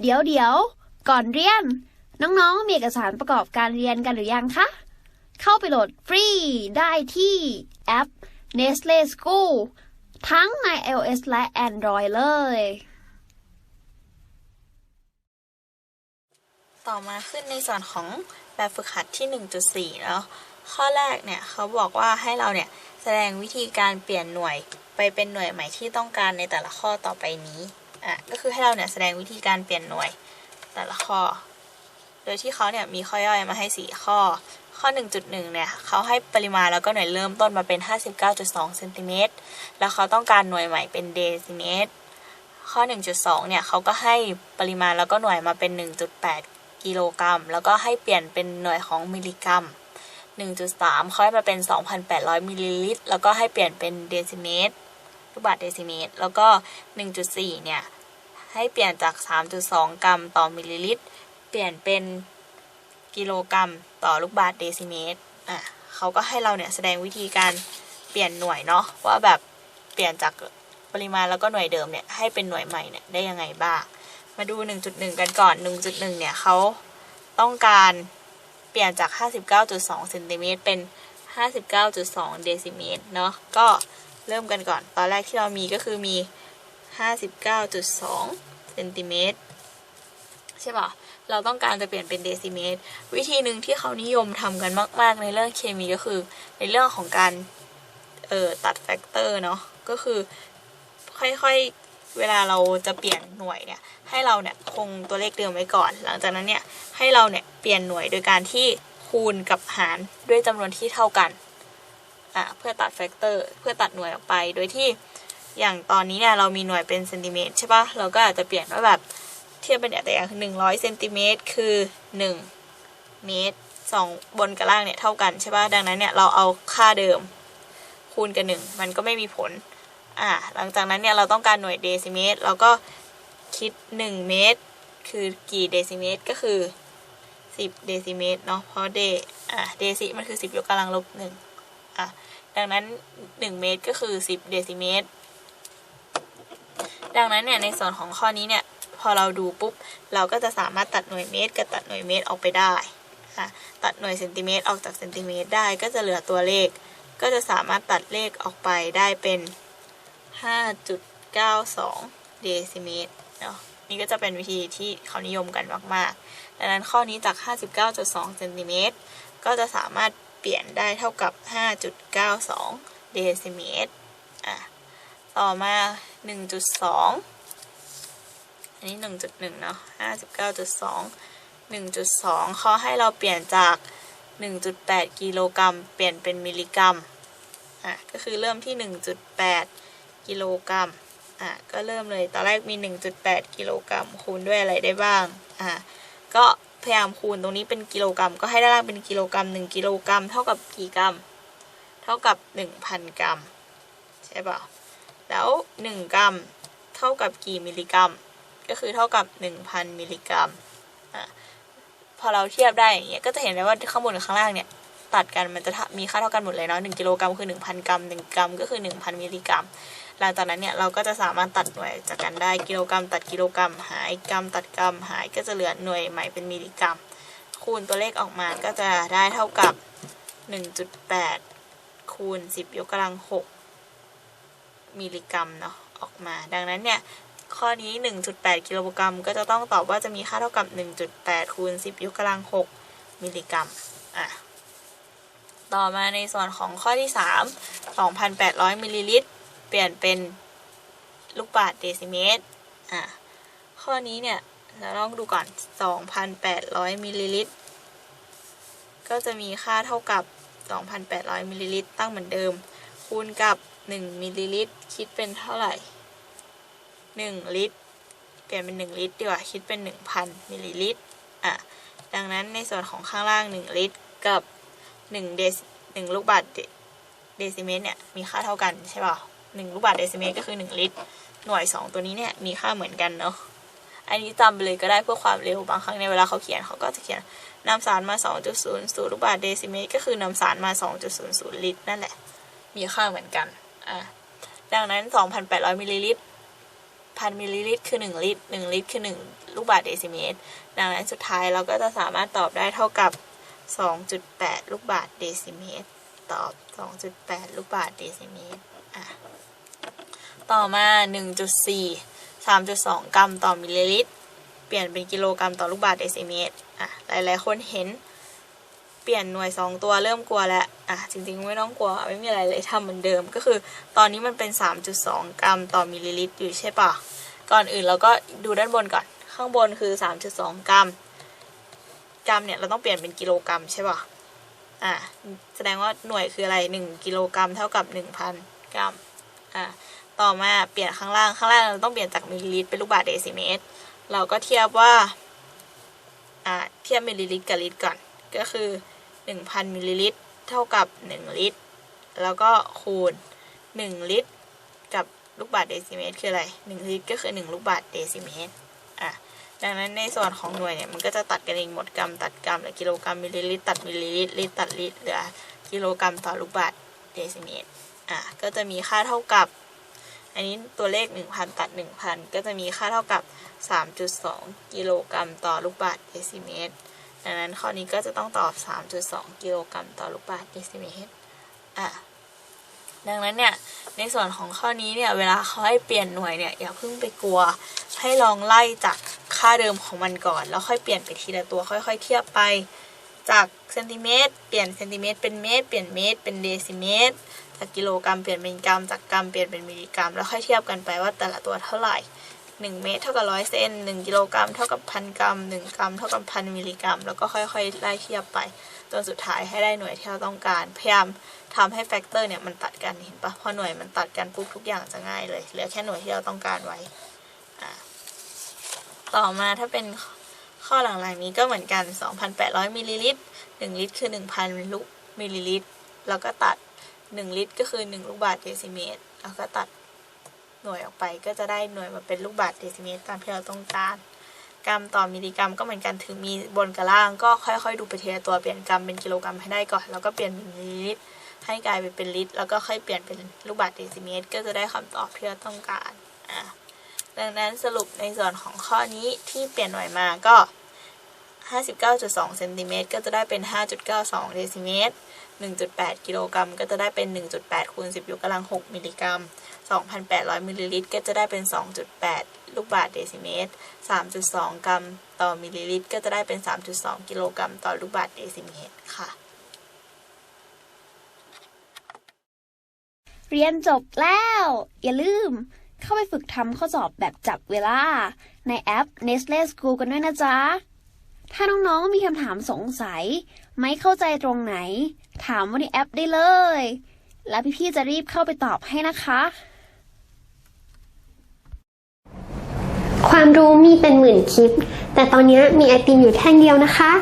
เดี๋ยวเดี๋ยวก่อนเรียน น้องๆ มีเอกสารประกอบการเรียนกันหรือยังคะ เข้าไปโหลดฟรีได้ที่แอป Nestle School ทั้งใน iOS และ Android เลย ต่อมาขึ้นในส่วนของแบบฝึกหัดที่ 1.4 แล้ว ข้อแรกเนี่ยเขาบอกว่าให้เราเนี่ยแสดงวิธีการเปลี่ยนหน่วยไปเป็นหน่วยใหม่ที่ต้องการในแต่ละข้อต่อไปนี้ อะก็คือให้เราเนี่ยแสดงวิธีการเปลี่ยนหน่วยแต่ละข้อ โดยที่เขาเนี่ยมีข้อย่อยมาให้ 4 ข้อ ข้อ 1.1 เนี่ยเขาให้ปริมาณแล้วก็หน่วยเริ่มต้นมาเป็น 59.2เซนติเมตรแล้วเขาต้องการหน่วยใหม่เป็นเดซิเมตร ข้อ 1.2 เนี่ยเขาก็ให้ปริมาณแล้วก็หน่วยมาเป็น 1.8 กิโลกรัม แล้วก็ให้เปลี่ยนเป็นหน่วยของมิลลิกรัม1.3เขาให้มาเป็น 2,800 มิลลิลิตร แล้วก็ให้เปลี่ยนเป็นเดซิเมตรลูกบาศก์เดซิเมตร แล้วก็ 1.4 เนี่ย ให้เปลี่ยนจาก 3.2 กรัมต่อมิลลิลิตร เปลี่ยนเป็นกิโลกรัมต่อลูกบาศก์เดซิเมตรอะเขาก็ให้เราเนี่ยแสดงวิธีการเปลี่ยนหน่วยเนาะว่าแบบเปลี่ยนจากปริมาณแล้วก็หน่วยเดิมเนี่ยให้เป็นหน่วยใหม่เนี่ยได้ยังไงบ้าง มาดู 1.1 กันก่อน 1.1 เนี่ยเขาต้องการเปลี่ยนจาก 59.2เซนติเมตรเป็น 59.2 เดซิเมตรเนาะก็เริ่มกันก่อน ตอนแรกที่เรามีก็คือมี 59.2เซนติเมตรใช่ป่ะ เราต้องการจะเปลี่ยนเป็นเดซิเมตร วิธีหนึ่งที่เขานิยมทำกันมาก ๆ ในเรื่องเคมีก็คือ ในเรื่องของการเอ่อตัดแฟกเตอร์เนาะ ก็คือค่อยๆ เวลาเราจะเปลี่ยนหน่วยเนี่ย ให้เราเนี่ยคงตัวเลขเดิมไว้ก่อน หลังจากนั้นเนี่ย ให้เราเนี่ยเปลี่ยนหน่วยโดยการที่คูณกับหารด้วยจำนวนที่เท่ากัน อะเพื่อตัดแฟกเตอร์ เพื่อตัดหน่วยออกไป โดยที่ อย่างตอนนี้เนี่ยเรามีหน่วยเป็นเซนติเมตรใช่ปะเราก็อาจจะเปลี่ยนว่าแบบเทียบเป็นอย่างตัวอย่างคือหนึ่งร้อยเซนติเมตรคือหนึ่งเมตรสองบนกับล่างเนี่ยเท่ากันใช่ปะดังนั้นเนี่ยเราเอาค่าเดิมคูณกับหนึ่งมันก็ไม่มีผลอ่าหลังจากนั้นเนี่ยเราต้องการหน่วยเดซิเมตรเราก็คิด 1 เมตร คือกี่เดซิเมตรก็คือ 10 เดซิเมตรเนาะเพราะเดอ่าเดซิมันคือ 10ยกกำลังลบหนึ่งอะดังนั้น 1 เมตรก็คือ 10 เดซิเมตร ดังนั้นเนี่ยในส่วนของข้อนี้เนี่ยพอเราดูปุ๊บเราก็จะสามารถตัดหน่วยเมตรกับตัดหน่วยเมตรออกไปได้ค่ะตัดหน่วยเซนติเมตรออกจากเซนติเมตรได้ก็จะเหลือตัวเลข ก็จะสามารถตัดเลขออกไปได้เป็น 5.92 เดซิเมตรเนาะนี่ก็จะเป็นวิธีที่เขานิยมกันมากๆ ดังนั้นข้อนี้จาก 59.2 เซนติเมตรก็จะสามารถเปลี่ยนได้เท่ากับ 5.92 เดซิเมตรอะต่อมา 1.2อันนี้1.1เนาะ59.2 1.2เก้าจุดสองหนึ่งจุดสองขาให้เราเปลี่ยนจาก1.8กิโลกรัมเปลี่ยนเป็นมิลลิกรัมอะก็คือเริ่มที่1.8กิโลกรัมอะก็เริ่มเลยตอนแรกมี 1.8 กิโลกรัมคูณด้วยอะไรได้บ้างอะก็พยายามคูณตรงนี้เป็นกิโลกรัม ก็ให้ด้านล่างเป็นกิโลกรัม 1 กิโลกรัม เท่ากับกี่กรัม เท่ากับ 1,000 กรัม ใช่ป่ะ แล้ว 1 กรัมเท่ากับกี่มิลลิกรัม ก็คือเท่ากับ 1,000 มิลลิกรัมอพอเราเทียบได้อย่างเงี้ยก็จะเห็นได้ว่าข้างบนกับข้างล่างเนี่ยตัดกันมันจะมีค่าเท่ากันหมดเลยเนาะ1กิโลกรัมคือ 1,000 กรัม 1 กรัมก็คือ 1,000 มิลลิกรัม หลังจากนั้นเนี่ยเราก็จะสามารถตัดหน่วยจากกันได้กิโลกรัม ตัดกิโลกรัม หายกรัม ตัดกรัม หายก็จะเหลือหน่วยใหม่เป็นมิลลิกรัม คูณตัวเลขออกมาก็จะได้เท่ากับ 1.8คูณ10ยกกำลัง6 มิลลิกรัมเนาะออกมา ดังนั้นเนี่ยข้อนี้ 1.8 กิโลกรัม ก็จะต้องตอบว่าจะมีค่าเท่ากับ 1.8 คูณ 10 ยกกำลัง 6 มิลลิกรัม อะ ต่อมาในส่วนของข้อที่ 3 2,800 มิลลิลิตร เปลี่ยนเป็นลูกบาศก์เดซิเมตร อะ ข้อนี้เนี่ย เราลองดูก่อน 2,800 มิลลิลิตร ก็จะมีค่าเท่ากับ 2,800 มิลลิลิตร ตั้งเหมือนเดิม คูณกับ 1มิลลิลิตรคิดเป็นเท่าไหร่ 1 ลิตร เปลี่ยนเป็น 1 ลิตรดีกว่าคิดเป็น 1,000มิลลิลิตรอะดังนั้นในส่วนของข้างล่าง 1 ลิตรกับ1เดซ1ลูกบาศก์เดซิเมตรเนี่ยมีค่าเท่ากันใช่ป่ะ1ลูกบาศก์เดซิเมตรก็คือ 1 ลิตร หน่วย 2 ตัวนี้เนี่ยมีค่าเหมือนกันเนาะอันนี้จำไปเลยก็ได้เพื่อความเร็วบางครั้งในเวลาเขาเขียนเขาก็จะเขียนนำสารมา 2.00ลูกบาศก์เดซิเมตรก็คือนำสารมา 2.00 ลิตรนั่นแหละ มีค่าเหมือนกัน อะดังนั้น 2,800มิลลิลิตรพันมิลลิลิตรคือ 1 ลิตร 1 ลิตรคือ 1 ลูกบาศก์เดซิเมตร ดังนั้นสุดท้ายเราก็จะสามารถตอบได้เท่ากับ 2.8 ลูกบาศก์เดซิเมตร ตอบ 2.8 ลูกบาศก์เดซิเมตร อะ ต่อมา 1.4 3.2 กรัมต่อมิลลิลิตร เปลี่ยนเป็นกิโลกรัมต่อลูกบาศก์เดซิเมตร อะ หลายๆ คนเห็น เปลี่ยนหน่วย 2 ตัวเริ่มกลัวแล้วอะจริงๆไม่ต้องกลัวไม่มีอะไรเลยทำเหมือนเดิมก็คือ ตอนนี้มันเป็น 3.2 กรัมต่อมิลลิลิตรอยู่ใช่ปะก่อนอื่นเราก็ดูด้านบนก่อน ข้างบนคือ 3.2 กรัม กรัมเนี่ยเราต้องเปลี่ยนเป็นกิโลกรัมใช่ปะอะแสดงว่าหน่วยคืออะไร 1 กิโลกรัมเท่ากับ 1,000 กรัมอะต่อมาเปลี่ยนข้างล่างข้างล่างเราต้องเปลี่ยนจากมิลลิลิตรเป็นลูกบาศก์เดซิเมตร เราก็เทียบว่าอ่าเทียบมิลลิลิตรกับลิตรก่อนก็คือ 1,000มิลลิลิตรเท่ากับ 1 ลิตร แล้วก็คูณ 1 ลิตร กับลูกบาศก์เดซิเมตรคืออะไร 1 ลิตรก็คือ 1 ลูกบาศก์เดซิเมตรอะดังนั้นในส่วนของหน่วยเนี่ยมันก็จะตัดกันเองหมดกรัมตัดกรัมหลือกิโลกรัมมิลลิลิตรตัดมิลลิลิตรลิตรตัดลิตรเหลือกิโลกรัมต่อลูกบาศก์เดซิเมตรอะก็จะมีค่าเท่ากับ อันนี้ตัวเลข 1,000 ตัด 1,000 ก็จะมีค่าเท่ากับ 3.2 กิโลกรัมต่อลูกบาศก์เดซิเมตร ดังนั้นข้อนี้ก็จะต้องตอบ 3.2 กิโลกรัมต่อลูกบาศก์เดซิเมตรอะดังนั้นเนี่ยในส่วนของข้อนี้เนี่ยเวลาเขาให้เปลี่ยนหน่วยเนี่ยอย่าเพิ่งไปกลัว ให้ลองไล่จากค่าเดิมของมันก่อน แล้วค่อยเปลี่ยนไปทีละตัวค่อย ๆ เทียบไป จากเซนติเมตรเปลี่ยนเซนติเมตรเป็นเมตรเปลี่ยนเมตรเป็นเดซิเมตร จากกิโลกรัมเปลี่ยนเป็นกรัมจากกรัมเปลี่ยนเป็นมิลลิกรัม แล้วค่อยเทียบกันไปว่าแต่ละตัวเท่าไหร่ 1 เมตรเท่ากับร้อยเซน1 กิโลกรัมเท่ากับพันกรัม 1 กรัมเท่ากับพันมิลลิกรัม แล้วก็ค่อยๆ ไล่เทียบไป จนสุดท้ายให้ได้หน่วยที่เราต้องการ พยายามทำให้แฟกเตอร์เนี่ยมันตัดกันเห็นปะพอหน่วยมันตัดกันปุ๊บทุกอย่างจะง่ายเลย เหลือแค่หน่วยที่เราต้องการไว้ ต่อมาถ้าเป็นข้อหลังๆนี้ก็เหมือนกัน 2,800มิลลิลิตร1ลิตรคือ 1,000ลูกมิลลิลิตร แล้วก็ตัด 1 ลิตรก็คือ 1 ลูกบาศก์เดซิเมตร แล้วก็ตัด หน่วยออกไป ก็จะได้หน่วยมาเป็นลูกบาศก์เดซิเมตรตามที่เราต้องการกรัมต่อมิลลิกรัมก็เหมือนกันถึงมีบนกับล่างก็ค่อยๆ ดูไปทีละตัวเปลี่ยนกรัมเป็นกิโลกรัมให้ได้ก่อนแล้วก็เปลี่ยนเป็นมิลลิลิตรให้กลายไปเป็นลิตร แล้วก็ค่อยเปลี่ยนเป็นลูกบาศก์เดซิเมตร ก็จะได้คำตอบที่เราต้องการอะดังนั้นสรุปในส่วนของข้อนี้ที่เปลี่ยนหน่วยมาก็ 59.2เซนติเมตรก็จะได้เป็น 5.92เดซิเมตร 1.8 กิโลกรัมก็จะได้เป็น 1.8คูณ10 ยกกำลัง 6 มิลลิกรัม 2,800 มิลลิลิตร ก็จะได้เป็น 2.8 ลูกบาศก์เดซิเมตร 3.2 กรัมต่อมิลลิลิตร ก็จะได้เป็น 3.2 กิโลกรัมต่อลูกบาศก์เดซิเมตรค่ะ เรียนจบแล้ว อย่าลืม เข้าไปฝึกทำข้อสอบแบบจับเวลา ในแอป Nestle School กันด้วยนะจ๊ะ ถ้าน้องๆมีคำถามสงสัย ไม่เข้าใจตรงไหน ถามว่าในแอปได้เลย แล้วพี่ๆจะรีบเข้าไปตอบให้นะคะ ความรู้มีเป็นหมื่นคลิป แต่ตอนนี้มีไอติมอยู่แท่งเดียวนะคะ